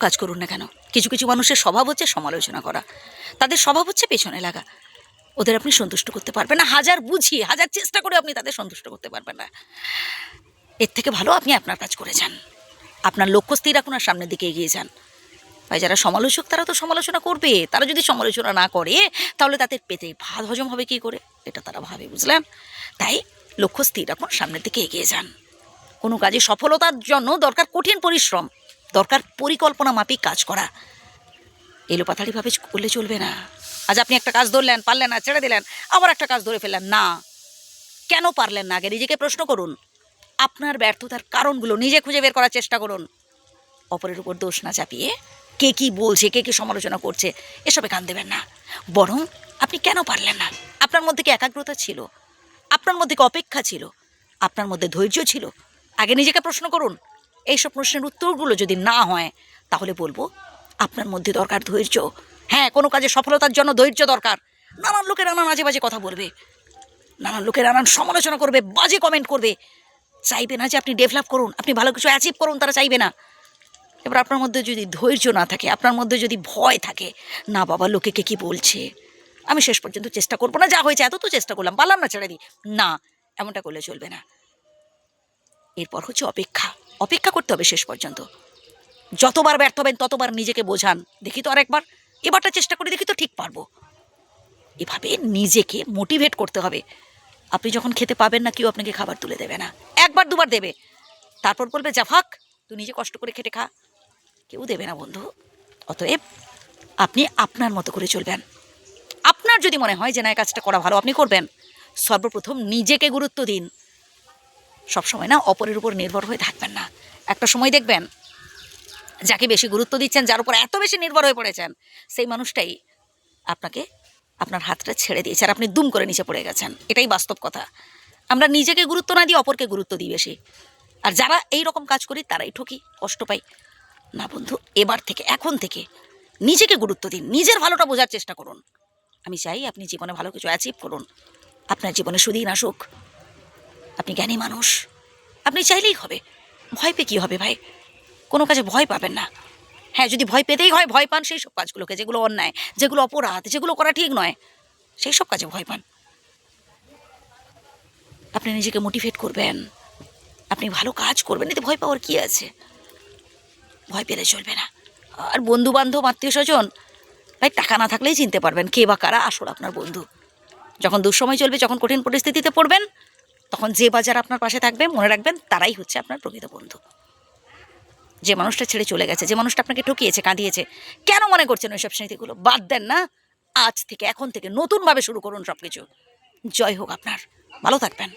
কাজ করুন না কেন? কিছু কিছু মানুষের স্বভাব হচ্ছে সমালোচনা করা। তাদের স্বভাব হচ্ছে পেছনে লাগা। ওদের আপনি সন্তুষ্ট করতে পারবেন না। হাজার বুঝিয়ে হাজার চেষ্টা করে আপনি তাদের সন্তুষ্ট করতে পারবেন না। এর থেকে ভালো আপনি আপনার কাজ করে যান। আপনার লক্ষ্য স্থির রাখুন আর সামনের দিকে এগিয়ে যান। ভাই, যারা সমালোচক, তারা তো সমালোচনা করবে। তারা যদি সমালোচনা না করে, তাহলে তাদের পেটে ভাত হজম হবে কি করে? এটা তারা ভাবে, বুঝলেন? তাই লক্ষ্য স্থির রাখুন, সামনের দিকে এগিয়ে যান। কোনো কাজে সফলতার জন্য দরকার কঠিন পরিশ্রম। দরকার পরিকল্পনা মাফিক কাজ করা। এলোপাথারিভাবে করলে চলবে না। আজ আপনি একটা কাজ ধরলেন, পারলেন না, ছেড়ে দিলেন, আবার একটা কাজ ধরে ফেললেন। না। কেন পারলেন না? আগে নিজেকে প্রশ্ন করুন। আপনার ব্যর্থতার কারণগুলো নিজে খুঁজে বের করার চেষ্টা করুন। অপরের উপর দোষ না চাপিয়ে কে কি বলছে, কে কি সমালোচনা করছে, এসবে কান দেবেন না। বরং আপনি কেন পারলেন না? আপনার মধ্যে কি একাগ্রতা ছিল? আপনার মধ্যে কি অপেক্ষা ছিল? আপনার মধ্যে ধৈর্য ছিল? আগে নিজেকে প্রশ্ন করুন। এইসব প্রশ্নের উত্তরগুলো যদি না হয়, তাহলে বলব আপনার মধ্যে দরকার ধৈর্য। হ্যাঁ কোনো কাজে সফলতার জন্য ধৈর্য দরকার। নানান লোকের নানান আজে বাজে কথা বলবে। নানান লোকের নানান সমালোচনা করবে, বাজে কমেন্ট করবে। চাইবে না যে আপনি ডেভেলপ করুন, আপনি ভালো কিছু অ্যাচিভ করুন, তারা চাইবে না। এবার আপনার মধ্যে যদি ধৈর্য না থাকে, আপনার মধ্যে যদি ভয় থাকে, না বাবা, লোকে কে কী বলছে? আমি শেষ পর্যন্ত চেষ্টা করব না, যা হয়েছে এত তো চেষ্টা করলাম, পারলাম না ছেড়ে দিই না, এমনটা করলে চলবে না। এরপর হচ্ছে অপেক্ষা। অপেক্ষা করতে হবে শেষ পর্যন্ত। যতবার ব্যর্থ হবেন, ততবার নিজেকে বোঝান। দেখি তো আরেকবার। এবারটা চেষ্টা করে দেখি তো ঠিক পারব। এভাবে নিজেকে মোটিভেট করতে হবে। আপনি যখন খেতে পাবেন না, কেউ আপনাকে খাবার তুলে দেবে না। একবার, দুবার দেবে। তারপর বলবে, যা ফাক তুই নিজে কষ্ট করে খেটে খা। কেউ দেবে না, বন্ধু। অতএব আপনি আপনার মতো করে চলবেন। আপনার যদি মনে হয় যে, না কাজটা করা ভালো, আপনি করবেন। সর্বপ্রথম নিজেকে গুরুত্ব দিন। সবসময় না অপরের উপর নির্ভর হয়ে থাকবেন না। একটা সময় দেখবেন, যাকে বেশি গুরুত্ব দিচ্ছেন, যার উপর এত বেশি নির্ভর হয়ে পড়েছেন, সেই মানুষটাই আপনাকে আপনার হাতটা ছেড়ে দিয়েছে আর আপনি দুম করে নিচে পড়ে গেছেন। এটাই বাস্তব কথা। আমরা নিজেকে গুরুত্ব না দিয়ে অপরকে গুরুত্ব দিই বেশি। আর যারা এই রকম কাজ করি, তারাই ঠকি, কষ্ট পাই। না বন্ধু, এবার থেকে, এখন থেকে নিজেকে গুরুত্ব দিন। নিজের ভালোটা বোঝার চেষ্টা করুন। আমি চাই আপনি জীবনে ভালো কিছু অ্যাচিভ করুন। আপনার জীবনে সুদিন আসুক। আপনি জ্ঞানী মানুষ। আপনি চাইলেই হবে। ভয় পেয়ে কী হবে ভাই? কোনো কাজে ভয় পাবেন না। হ্যাঁ যদি ভয় পেতেই হয়, ভয় পান সেই সব কাজগুলোকে, যেগুলো অন্যায়, যেগুলো অপরাধ, যেগুলো করা ঠিক নয়, সেই সব কাজে ভয় পান। আপনি নিজেকে মোটিভেট করবেন। আপনি ভালো কাজ করবেন, এতে ভয় পাওয়ার কী আছে? ভয় পেলে চলবে না। আর বন্ধু বান্ধব আত্মীয় স্বজন ভাই, টাকা না থাকলেই চিনতে পারবেন কে বা কারা আসল আপনার বন্ধু। যখন দুঃসময় চলবে, যখন কঠিন পরিস্থিতিতে পড়বেন তখন যে বাজার আপনার পাশে থাকবে, মনে রাখবেন তারাই হচ্ছে আপনার প্রকৃত বন্ধু। যে মানুষটা ছেড়ে চলে গেছে, যে মানুষটা আপনাকে ঠকিয়েছে, কাঁদিয়েছে, কেন মনে করছেন ওইসব স্মৃতিগুলো? বাদ দেন না, আজ থেকে, এখন থেকে নতুনভাবে শুরু করুন সব কিছু জয় হোক আপনার। ভালো থাকবেন।